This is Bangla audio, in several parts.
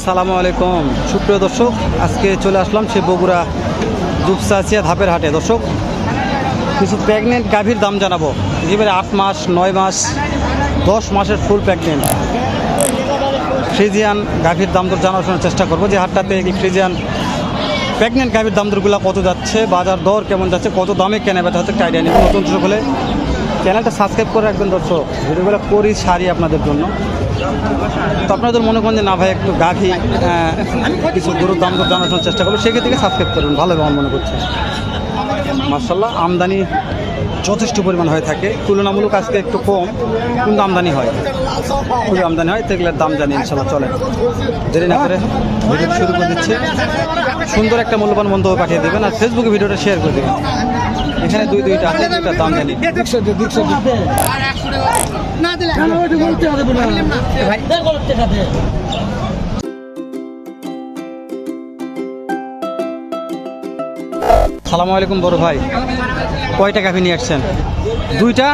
আসসালামু আলাইকুম। সুপ্রিয় দর্শক, আজকে চলে আসলাম সে বগুড়া দুপসাচিয়া ধাপের হাটে। দর্শক, কিছু প্রেগনেন্ট গাভীর দাম জানাব। এবারে আট মাস, নয় মাস, দশ মাসের ফুল প্রেগনেন্ট ফ্রিজিয়ান গাভীর দাম দর জানার শোনার চেষ্টা করব যে হাটটাতে ফ্রিজিয়ান প্রেগনেন্ট গাভীর দাম দরগুলো কত যাচ্ছে, বাজার দর কেমন যাচ্ছে, কত দামে কেনা বেচা হচ্ছে নেব নতুন দর্শক হলে চ্যানেলটা সাবস্ক্রাইব করে রাখবেন দর্শক। ভিডিওগুলো করি সারি আপনাদের জন্য। তো আপনাদের মনে করেন যে, না ভাই, একটু গাভী কিছু গরুর দাম দর জানার জন্য চেষ্টা করব। সেক্ষেত্রে সাবস্ক্রাইব করবেন, ভালো আমার মনে করছে। মার্শাল্লাহ আমদানি যথেষ্ট পরিমাণ হয়ে থাকে। তুলনামূলক আজকে একটু কম, কিন্তু আমদানি হয়। খুবই আমদানি হয় তেগুলোর দাম জানি ইনশাল্লাহ চলে। দেরি না করে ভিডিও শুরু করে দিচ্ছে। সুন্দর একটা মূল্যবান মন্তব্য পাঠিয়ে দেবেন আর ফেসবুকে ভিডিওটা শেয়ার করে দেবেন। এখানে দুই দুইটা আছে দুইটার দাম জানি সালামু আলাইকুম বড় ভাই। কয়টা গাভী নিয়ে আসছেন? দুইটা?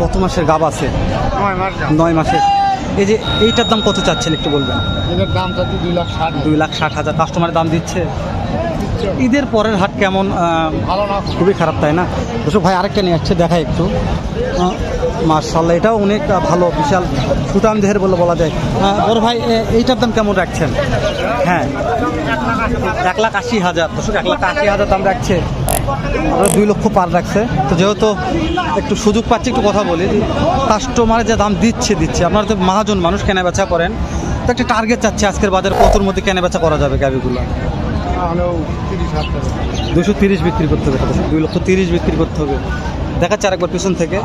কত মাসের গাব আছে? নয় মাসের এই যে এইটার দাম কত চাচ্ছেন একটু বলবেন? এটার দাম চাচ্ছি দুই লাখ ষাট দুই লাখ ষাট হাজার। কাস্টমারের দাম দিচ্ছে? ঈদের পরের হাট কেমন ভালো না। খুবই খারাপ তাই না? দর্শক ভাই আরেকটা নিয়ে আসছে দেখাই একটু। মার্শাল্লাহ এটাও অনেক ভালো বিশাল সুটাম দেহের বলে বলা যায়। বড় ভাই এইটার দাম কেমন রাখছেন? হ্যাঁ। এক লাখ আশি হাজার। দর্শক এক লাখ আশি হাজার দাম রাখছে। আমরা দুই লক্ষ পার রাখছে। তো যেহেতু একটু সুযোগ পাচ্ছি একটু কথা বলি। কাস্টমারে যে দাম দিচ্ছে দিচ্ছে। আপনারা তো মহাজন মানুষ কেনা বেচা করেন। তো একটা টার্গেট চাচ্ছে আজকের বাজার কতর মধ্যে কেনা বেচা করা যাবে গাড়িগুলো দুশো তিরিশ বিক্রি করতে হবে, দুই লক্ষ তিরিশ বিক্রি করতে হবে। দেখাচ্ছে আরেকবার পিছন থেকে।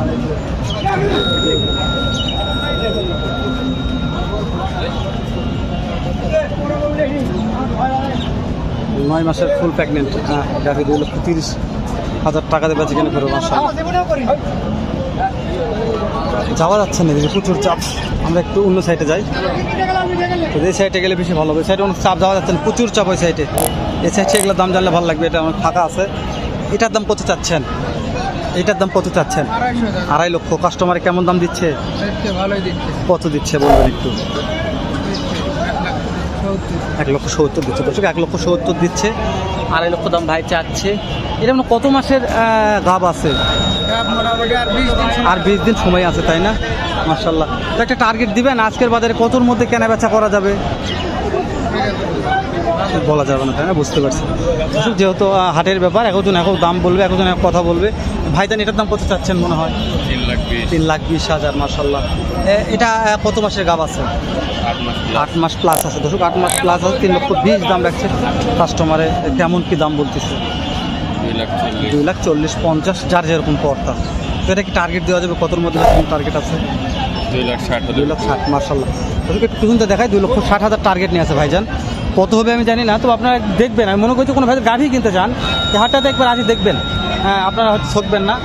নয় মাসের ফুল প্রেগনেন্ট হ্যাঁ দুই লক্ষ তিরিশ হাজার টাকা দেবে যেখানে করে মাসা যাওয়া যাচ্ছে না প্রচুর চাপ। আমরা একটু অন্য সাইডে যাই। তো এই সাইডে গেলে বেশি ভালো হবে। সাইডে অনেক চাপ যাওয়া যাচ্ছে না প্রচুর চাপ ওই সাইডে এই সাইডে এগুলোর দাম জানলে ভালো লাগবে এটা অনেক ফাঁকা আছে। এটার দাম কত চাচ্ছেন? এটার দাম কত চাচ্ছেন? আড়াই লক্ষ। কাস্টমারে কেমন দাম দিচ্ছে। কত দিচ্ছে বলবেন একটু? এক লক্ষ সত্তর দিচ্ছে। দর্শক এক লক্ষ সত্তর দিচ্ছে আড়াই লক্ষ দাম ভাই চাচ্ছে। এটা মানে কত মাসের গাব আছে? আর বিশ দিন সময় আছে তাই না? মার্শাল্লাহ তো একটা টার্গেট দিবেন আজকের বাজারে কতর মধ্যে কেনা বেচা করা যাবে? বলা যাবে না তাই না? বুঝতে পারছি। দর্শক, যেহেতু হাটের ব্যাপার একজন এক দাম বলবে একজন এক কথা বলবে। ভাইজান এটার দাম কত চাচ্ছেন মনে হয়? তিন লাখ বিশ। হাজার মার্শাল্লাহ এটা কত মাসের গাব আছে? আট মাস প্লাস আছে। দর্শক আট মাস প্লাস আছে তিন লক্ষ বিশ দাম রাখছে কাস্টমারে কেমন কি দাম বলতেছে? দুই লাখ চল্লিশ। পঞ্চাশ যার যেরকম পড়তা। তো এটা কি টার্গেট দেওয়া যাবে? কতর মধ্যে টার্গেট আছে? দুই লাখ ষাট দুই লাখ ষাট মার্শাল্লাহ একটু শুনতে দেখায় দুই লক্ষ ষাট হাজার টার্গেট নিয়ে আছে ভাইজান। কত হবে আমি জানি না তো আপনারা দেখবেন। আমি মনে করছি কোনো ভাই গাড়ি কিনতে চান হাটটাতে একবার আজই দেখবেন। হ্যাঁ আপনারা হয়তো ঠকবেন না।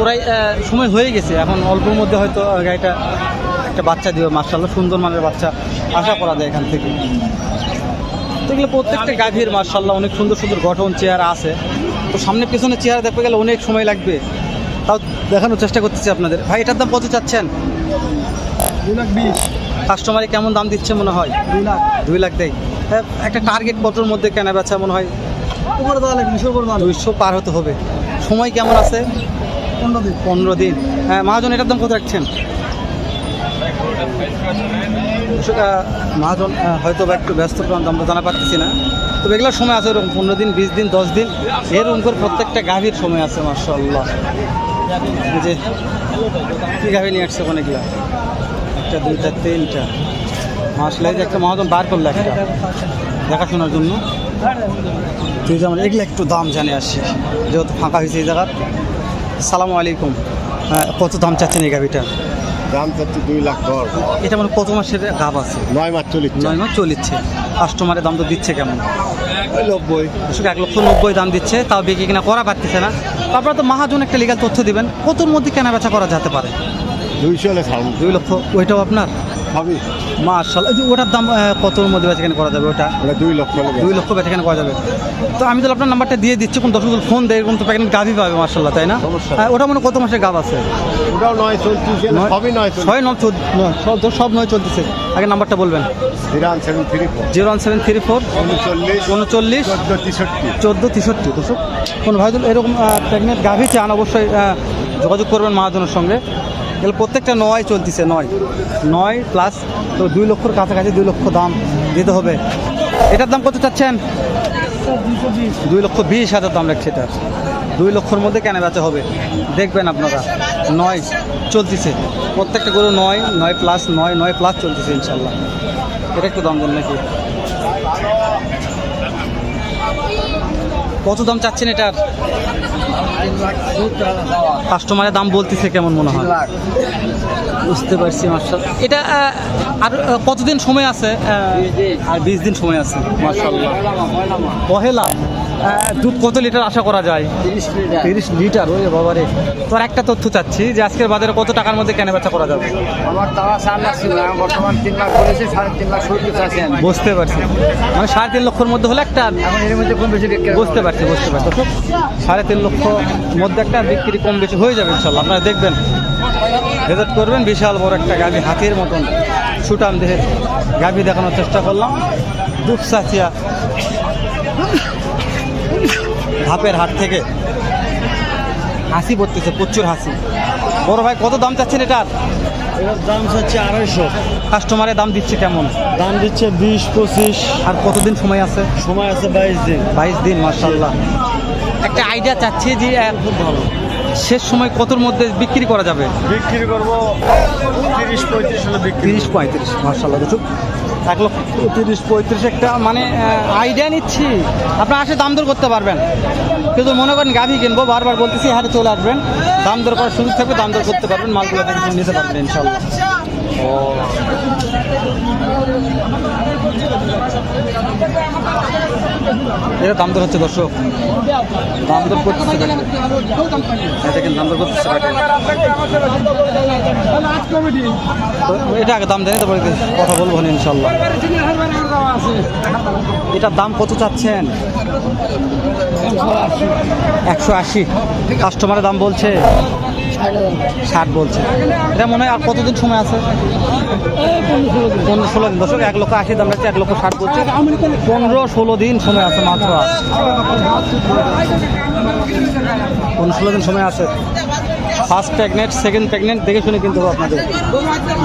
আহ, সময় হয়ে গেছে। এখন অল্পর মধ্যে হয়তো গাড়িটা একটা বাচ্চা দিবে মার্শাল্লাহ সুন্দর মানের বাচ্চা আশা করা যায় এখান থেকে। তো এগুলো প্রত্যেকটা গাভীর মার্শাল্লাহ অনেক সুন্দর সুন্দর গঠন চেয়ার আছে। তো সামনে পেছনে চেয়ার দেখতে গেলে অনেক সময় লাগবে। তাও দেখানোর চেষ্টা করতেছি আপনাদের। ভাই এটার দাম কত চাচ্ছেন? দুই লাখ বিশ। কাস্টমারে কেমন দাম দিচ্ছে মনে হয়? দুই লাখ। দুই লাখ দেয়। হ্যাঁ, একটা টার্গেট কতর মধ্যে কেনা বেচা মনে হয়? দুইশো পার হতে হবে। সময় কেমন আছে? পনেরো দিন। পনেরো দিন। হ্যাঁ মহাজন এটার দাম কত রাখছেন? মহাজন হয়তো বা একটু ব্যস্ত আমরা জানা পারতেছি না। তো এগুলোর সময় আছে এরকম পনেরো দিন বিশ দিন দশ দিন। এরকম করে প্রত্যেকটা গাভীর সময় আছে মার্শাল্লাহ যে কী গাভী নিয়ে আসছে অনেকগুলা একটা দুইটা তিনটা। মাসলে যে একটা মহাজন বার করল একটা। দেখাশোনার জন্য। তুই যেমন এগুলো একটু দাম জানে আসি যেহেতু ফাঁকা হয়েছে এই জায়গার। সালামু আলাইকুম। হ্যাঁ, কত দাম চাচ্ছেন এই গাভিটা? দাম চাচ্ছে দুই লাখ দশ। এটা মানে কত মাসের গাভ আছে। নয় মাস চলিচ্ছে। নয় মাস চলিচ্ছে। কাস্টমারের দাম তো দিচ্ছে কেমন? নব্বই। শুধু এক লক্ষ নব্বই দাম দিচ্ছে তাও বিক্রি কিনা করা পারতেছে না। আপনারা তো মাহাজন একটা লিগাল তথ্য দিবেন। কতর মধ্যে কেনা বেচা করা যেতে পারে? দুইশো দুই লক্ষ। ওইটাও আপনার? সবই মার্শাল ওটার দাম কতর মধ্যে বেচাকেনা করা যাবে ওটা? দুই লক্ষ দুই লক্ষ বেচাকেনা করা যাবে। তো আমি তো আপনার নাম্বারটা দিয়ে দিচ্ছি কোন দর্শক ফোন দেয় এরকম তো প্যাকেট গাভি পাবে মার্শাল্লাহ তাই না? ওটা মনে কত মাসের গাভ আছে? ওটাও নয় চলতেছে সবই নয় ছয় নয় চোদ্দ নয়, সব সব নয় চলতেছে আগে নাম্বারটা বলবেন। Zero one seven three four. Zero one seven three four. উনচল্লিশ উনচল্লিশ। চোদ্দ তেষট্টি। চোদ্দ তেষট্টি দর্শক। কোন ভাই এরকম প্রেগনেন্ট গাভি চান অবশ্যই যোগাযোগ করবেন মহাজনের সঙ্গে। এগুলো প্রত্যেকটা নয় চলতেছে, নয়। নয় প্লাস তো দুই লক্ষর কাছাকাছি দুই লক্ষ দাম দিতে হবে। এটার দাম কত চাচ্ছেন? দুই লক্ষ বিশ হাজার দাম রাখছে এটার দুই লক্ষর মধ্যে কেনা বেচা হবে? দেখবেন আপনারা। নয় চলতেছে। প্রত্যেকটা গরু নয় নয় প্লাস নয় নয় প্লাস চলতেছে ইনশাল্লাহ। এটা একটু দাম দেন নাকি? কত দাম চাচ্ছেন এটার? কাস্টমারের দাম বলতেছে কেমন মনে হয়? বুঝতে পারছি মার্শাল এটা আর কতদিন সময় আছে? আর বিশ দিন সময় আছে মার্শাল্লাহ পহেলা? দুধ কত লিটার আশা করা যায়? তিরিশ লিটার। ওই বাবারে। তোর একটা তথ্য চাচ্ছি যে আজকের বাজারে কত টাকার মধ্যে কেনা বেচা করা যাবে? আমার টাকা চার লাখ ছিল আমি বর্তমান তিন লাখ করেছি সাড়ে তিন লাখ সত্তর আমি। বুঝতে পারছি। মানে সাড়ে তিন লক্ষর মধ্যে হলে একটা এখন এর মধ্যে কম বেশি বিক্রি বুঝতে পারছি বুঝতে পারছি। তো সাড়ে তিন লক্ষ মধ্যে একটা বিক্রি কম বেশি হয়ে যাবে ইনশাল্লাহ। আপনারা দেখবেন। ভিজিট করবেন বিশাল বড় একটা গাভি হাতির মতন সুটাম দেহের গাভি দেখানোর চেষ্টা করলাম। দুপসাচিয়া ধাপের হাট থেকে। হাসি পড়তেছে প্রচুর হাসি। বড় ভাই কত দাম চাচ্ছেন এটার? এটার দাম হচ্ছে আড়াইশো। কাস্টমারের দাম দিচ্ছে কেমন? দাম দিচ্ছে বিশ পঁচিশ। আর কতদিন সময় আছে? সময় আছে বাইশ দিন। বাইশ দিন মার্শাল্লাহ একটা আইডিয়া চাচ্ছি যে খুব ভালো। শেষ সময় কতর মধ্যে বিক্রি করা যাবে? বিক্রি করব তিরিশ পঁয়ত্রিশ হলে বিক্রি তিরিশ পঁয়ত্রিশ মার্শাল কিছু এক লক্ষ তিরিশ পঁয়ত্রিশ একটা মানে আইডিয়া নিচ্ছি। আপনার আসে দাম দর করতে পারবেন। কিন্তু মনে করেন গাভি কিনবো বারবার বলতেছি হারে চলে আসবেন। দাম দর করার সুযোগ থাকবে দাম দর করতে পারবেন মালগুলো নিতে পারবেন ইনশাল্লাহ এটা দাম দর হচ্ছে দর্শক। দাম দর করতেছে দেখেন। দাম দর করতেছে এটা আগে দাম জানি তারপরে কথা বলব ইনশাল্লাহ এটার দাম কত চাচ্ছেন? একশো আশি। কাস্টমারের দাম বলছে। ষাট বলছে। এটা মনে হয় আর কতদিন সময় আছে? পনেরো ষোলো দিন। দশক এক লক্ষ আশি দাম রাখছে এক লক্ষ ষাট বলছে। পনেরো ষোলো দিন সময় আছে মাত্র আর। পনেরো ষোলো দিন সময় আছে। ফার্স্ট প্রেগনেন্ট সেকেন্ড প্রেগনেন্ট দেখে শুনে কিনতে হবে আপনাদের।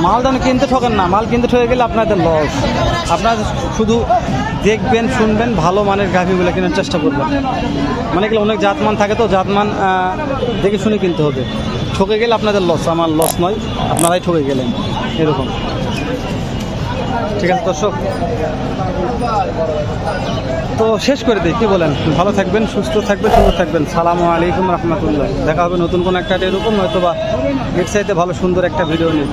মাল দাম কিনতে ঠকেন না। মাল কিনতে ঠকে গেলে আপনাদের লস আপনার শুধু দেখবেন, শুনবেন, ভালো মানের গাভিগুলো কেনার চেষ্টা করবেন। মানে এগুলো অনেক জাতমান থাকে তো, জাতমান দেখে শুনে কিনতে হবে। ঠকে গেলে আপনাদের লস আমার লস নয়, আপনারাই ঠকে গেলেন, এরকম। ঠিক আছে, দর্শক। তো শেষ করে দিই, কি বলেন? ভালো থাকবেন, সুস্থ থাকবেন, সুন্দর থাকবেন। সালামু আলাইকুম রহমতুল্লাহ। দেখা হবে নতুন কোনো একটা এরকম হয়তো বা ভালো সুন্দর একটা ভিডিও নিয়ে।